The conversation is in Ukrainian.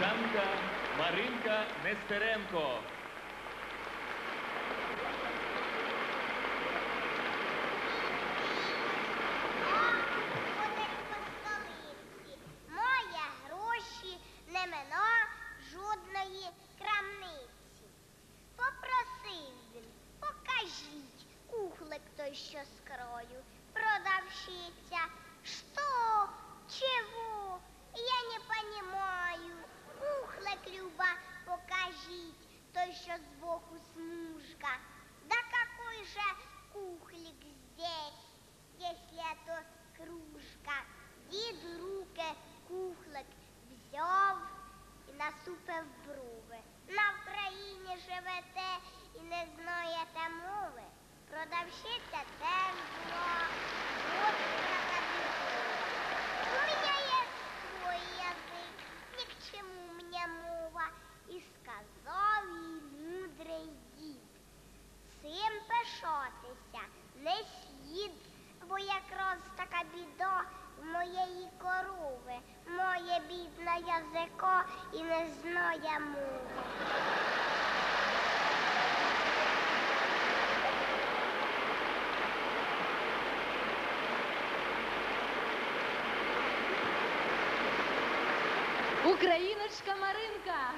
Маринка, Маринка Нестеренко. Попросив він, покажіть, кухлик той, що з краю. Продавщиця, що, чого, я не понимаю. Кухлик, Люба, покажіть, сбоку смужка. Да какой же кухлик здесь? если это кружка. Дід руки кухлик взяв і насупив брови. На Україні живете і не знаєте мови. Продавщиця теж язико і не знає мови. Україночка Маринка.